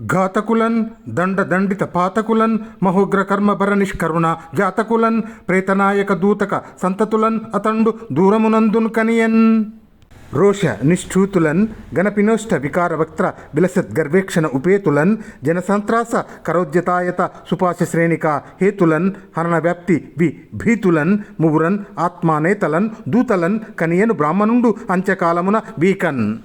ఘాతకులన్ దండ దండిత పాతకులన్ మహోగ్ర కర్మభర నిష్కరుణ జాతకులన్ ప్రేతనాయక దూతక సంతతులన్ అతండు దూరమునందున్ కనియన్. రోష నిష్ఠూతులన్ గణపినోష్ట వికార వక్త్ర విలసత్ గర్వేక్షణ ఉపేతులన్ జనసంత్రాస కరోద్యతాయత సుపాశ శ్రేణిక హేతులన్ హరణ వ్యాప్తి వి భీతులన్ ముగురన్ ఆత్మానేతలన్ దూతలన్ కనియను బ్రాహ్మణుండు అంత్యకాలమున వీకన్.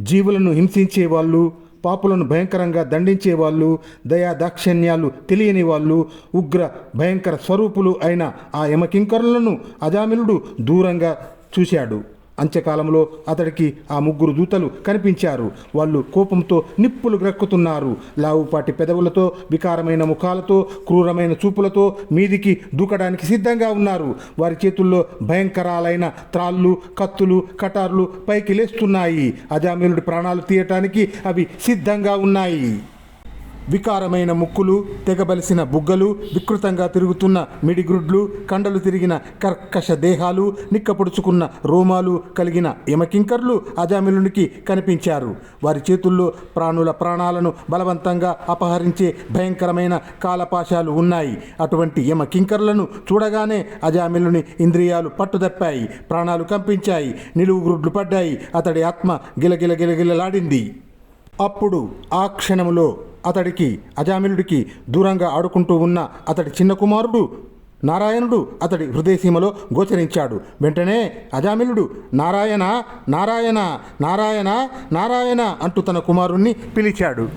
జీవులను హింసించే వాళ్ళు పాపులను భయంకరంగా దండించే వాళ్ళు దయా దాక్షిణ్యాలు తెలియని వాళ్ళు ఉగ్ర భయంకర స్వరూపులు అయిన ఆ యమకింకరులను అజామిలుడు దూరంగా చూశాడు. అంత్యకాలంలో అతడికి ఆ ముగ్గురు దూతలు కనిపించారు. వాళ్ళు కోపంతో నిప్పులు గ్రక్కుతున్నారు. లావుపాటి పెదవులతో వికారమైన ముఖాలతో క్రూరమైన చూపులతో మీదికి దూకడానికి సిద్ధంగా ఉన్నారు. వారి చేతుల్లో భయంకరాలైన త్రాళ్ళు కత్తులు కటార్లు పైకి లేస్తున్నాయి. అజామిలుడి ప్రాణాలు తీయటానికి అవి సిద్ధంగా ఉన్నాయి. వికారమైన ముక్కులు తెగబలిసిన బుగ్గలు వికృతంగా తిరుగుతున్న మిడిగ్రుడ్లు కండలు తిరిగిన కర్కశ దేహాలు నిక్కపొడుచుకున్న రోమాలు కలిగిన యమకింకర్లు అజామిలునికి కనిపించారు. వారి చేతుల్లో ప్రాణుల ప్రాణాలను బలవంతంగా అపహరించే భయంకరమైన కాలపాశాలు ఉన్నాయి. అటువంటి యమకింకర్లను చూడగానే అజామిలుని ఇంద్రియాలు పట్టుదప్పాయి ప్రాణాలు కంపించాయి నిలువు గ్రుడ్లు పడ్డాయి. అతడి ఆత్మ గిలగిల గిలగిలలాడింది. అప్పుడు ఆ క్షణములో అతడికి అజామిలుడికి దూరంగా ఆడుకుంటూ ఉన్న అతడి చిన్న కుమారుడు నారాయణుడు అతడి హృదయసీమలో గోచరించాడు. వెంటనే అజామిలుడు నారాయణ నారాయణ నారాయణ నారాయణ అంటూ తన కుమారుణ్ణి పిలిచాడు.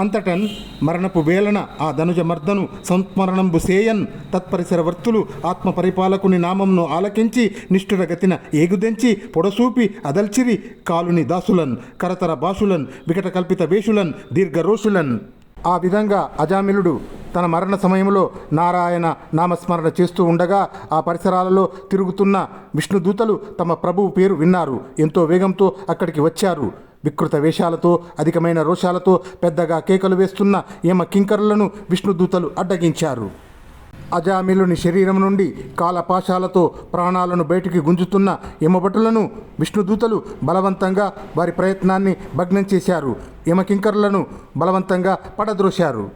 అంతటన్ మరణపు వేలన ఆ ధనుజ మర్దను సంస్మరణంబు సేయన్ తత్పరిసర వర్తులు ఆత్మ పరిపాలకుని నామంను ఆలకించి నిష్ఠురగతిన ఏగుదెంచి పొడసూపి అదల్చిరి కాలుని దాసులన్ కరతర బాసులన్ వికట కల్పిత వేషులన్ దీర్ఘరోషులన్. ఆ విధంగా అజామిలుడు తన మరణ సమయంలో నారాయణ నామస్మరణ చేస్తూ ఉండగా ఆ పరిసరాలలో తిరుగుతున్న విష్ణుదూతలు తమ ప్రభువు పేరు విన్నారు. ఎంతో వేగంతో అక్కడికి వచ్చారు. వికృత వేషాలతో అధికమైన రోషాలతో పెద్దగా కేకలు వేస్తున్న యమ కింకరులను విష్ణుదూతలు అడ్డగించారు. అజామిలుని శరీరం నుండి కాలపాశాలతో ప్రాణాలను బయటికి గుంజుతున్న యమభటులను విష్ణుదూతలు బలవంతంగా వారి ప్రయత్నాన్ని భగ్నం చేశారు. యమకింకరులను బలవంతంగా పడద్రోశారు.